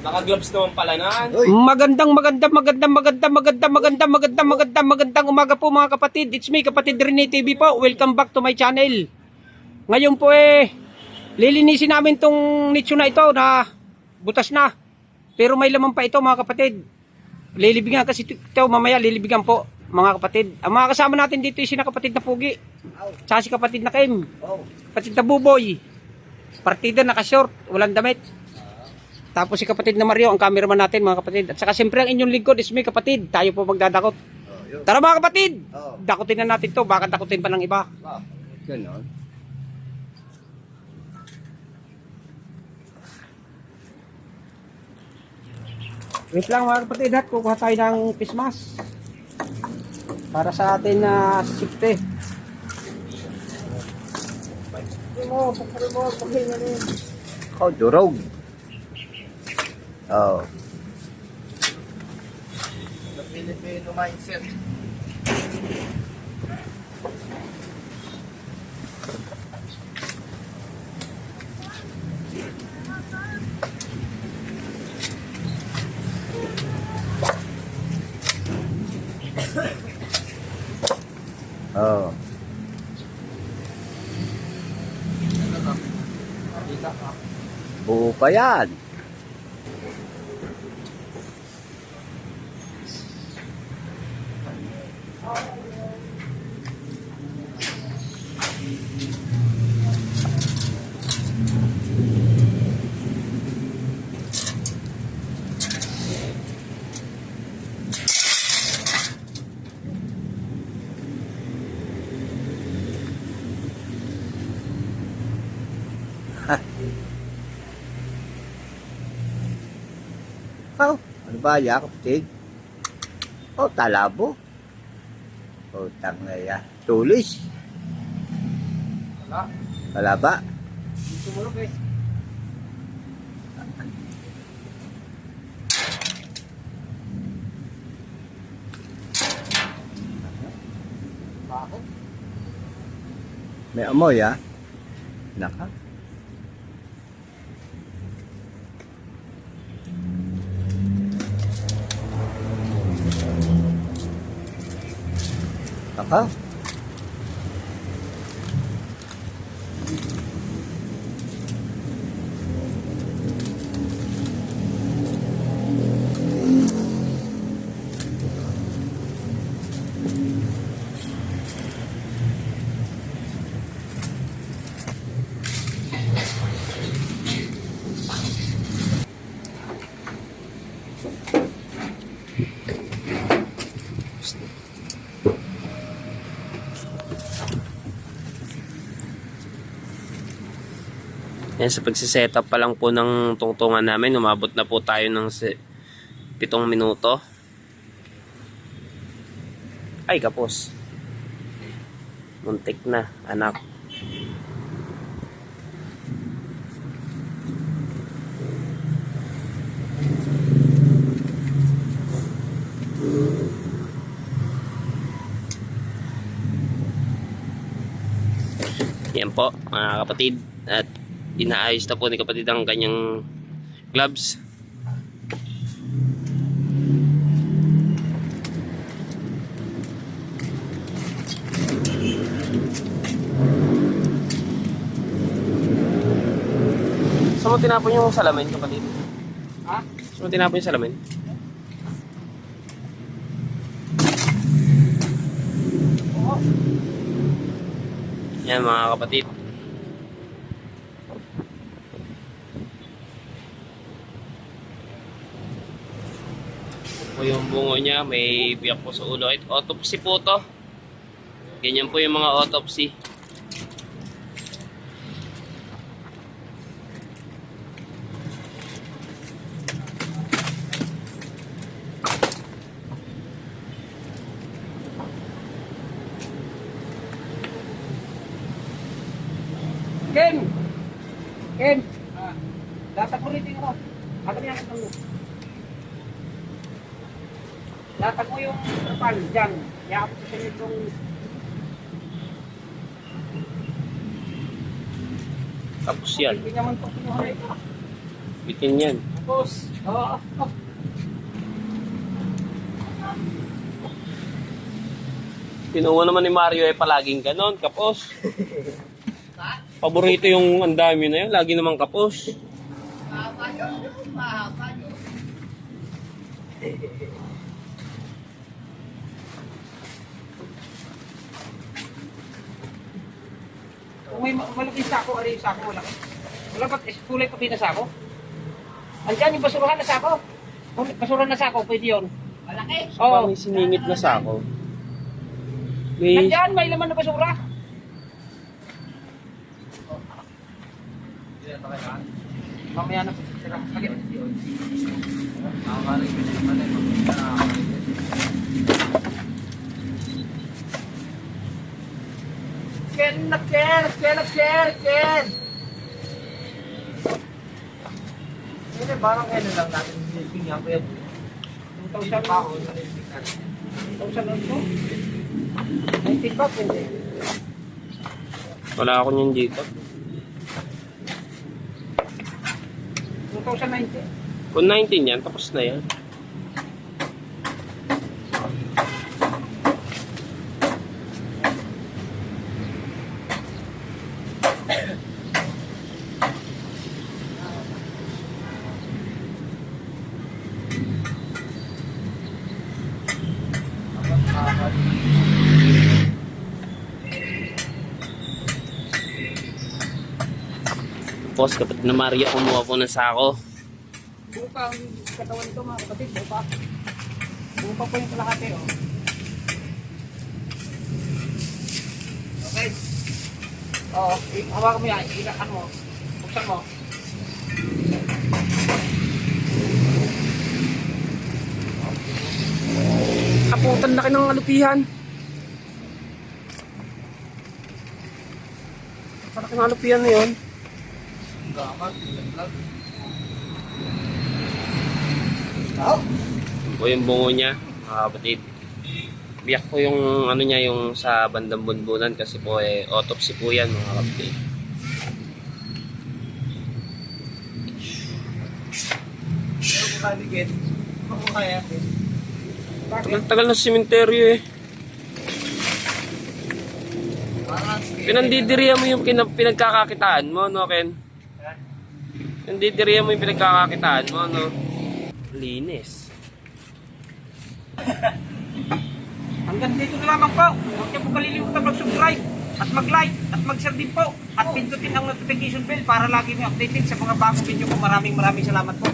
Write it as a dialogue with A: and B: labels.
A: Naka-gloves naman pala na.
B: Magandang magandang magandang magandang magandang magandang magandang magandang magandang umaga po mga kapatid. It's me kapatid Rene TV po. Welcome back to my channel. Ngayon po eh lilinisin namin tong nicho na ito na butas na. Pero may laman pa ito mga kapatid. Lilibigan kasi ito mamaya lilibigan po mga kapatid. Ang mga kasama natin dito yung sina kapatid na Pugi. Tsaka si kapatid na Kim. Kapatid na Buboy. Partida naka-short, walang damit. Tapos si kapatid na Mario, ang cameraman natin mga kapatid. At saka siyempre ang inyong lingkod is me kapatid. Tayo po magdadakot.
C: oh.
B: Tara mga kapatid!
C: Oh,
B: Dakutin na natin to, baka dakutin pa ng iba.
C: wow. Ganon.
B: Wait lang mga kapatid at kukuha tayo ng pismas. Para sa atin na safety. mo, pagkari mo, paghinga rin.
C: Oh, Oh.
A: The Filipino mindset.
C: Oh. Buo pa yan. Oh, ano ba yan, kapatid? Oh, talabo. Utang na yan. Tulis.
A: Wala.
C: Wala ba?
A: Sumulog eh.
C: May amoy ah. Naka. Huh?
D: Yan, sa pagsiset up pa lang po ng tungtungan namin, umabot na po tayo ng si- pitong minuto. Ay, kapos. Muntik na, anak. Yan po, mga kapatid. At inaayos na po ni kapatid ang kanyang gloves. Saan mo tinapon yung salamin, kapatid?
B: Ha?
D: Saan mo tinapon yung salamin? Yan mga kapatid. Po yung bungo niya, may biyak po sa ulo. Autopsy po to. Ganyan po yung mga autopsy.
B: Ken! Ken! Ah, latag mo rin din ako. Ako niya ang mo. Latag mo yung trapal dyan. Kaya ako sa itong
D: Tapos yan.
B: hindi naman ito kinuha na ito.
D: Bitin yan.
B: Ito
A: Kapos.
B: Oo.
D: Pinuha naman ni Mario ay palaging ganon, kapos. Paborito yung ang dami na yun, lagi naman kapos.
B: Kung may ma- sako, ano yung sako malaki? Wala ba't is kulay puti na sako? Andiyan yung basurahan na sako. Kung Basurahan na sako, pwede yun. Malaki? Oo.
D: Oh. May siningit na sako. May,
B: Nandiyan, may laman na basura. Mamaya na. Tira, sagip.
A: Nakakarinig din pala. Nakakarinig.
B: Ken na Ken! Ken na Ken! Ken!
A: Hindi, parang ano lang natin niliping nga. Kaya
B: 2,000
A: pa ako sa niliping natin.
B: 2,000 also? 90 pa, pwede.
D: wala ako niyan dito.
B: 2,090.
D: Kung 19 yan, tapos na yan. Boss, kapatid na Mario, kumuha po ng sako.
B: Buo pa ang katawan nito mga kapatid. Buo pa. Buo pa po yung kalahati oh. Okay. Oo, i- hawakan mo yan. Ilakan mo. Buksan mo.
D: Aputan laki ng alupihan. Parang ng alupihan na yun.
A: Ang gamat, nilaglag.
D: Yun po yung bungo niya, mga kapatid. Biyak po yung ano niya yung sa bandang bunbunan kasi po eh autopsy po yan mga kapatid.
A: Pero kung kaligid, kung kaya.
D: Tagal sa sementeryo eh.
A: Parang
D: Pinandidiriya mo yung pinagkakakitaan mo, no Ken? Pinandidiriya mo yung pinagkakakitaan mo, no? Linis.
B: Hanggang dito na lamang po. Huwag niyo po kalilimutan mag-subscribe at mag-like at mag-share din po at pindutin ang notification bell para lagi niyo updated sa mga bagong video ko. Maraming maraming salamat po.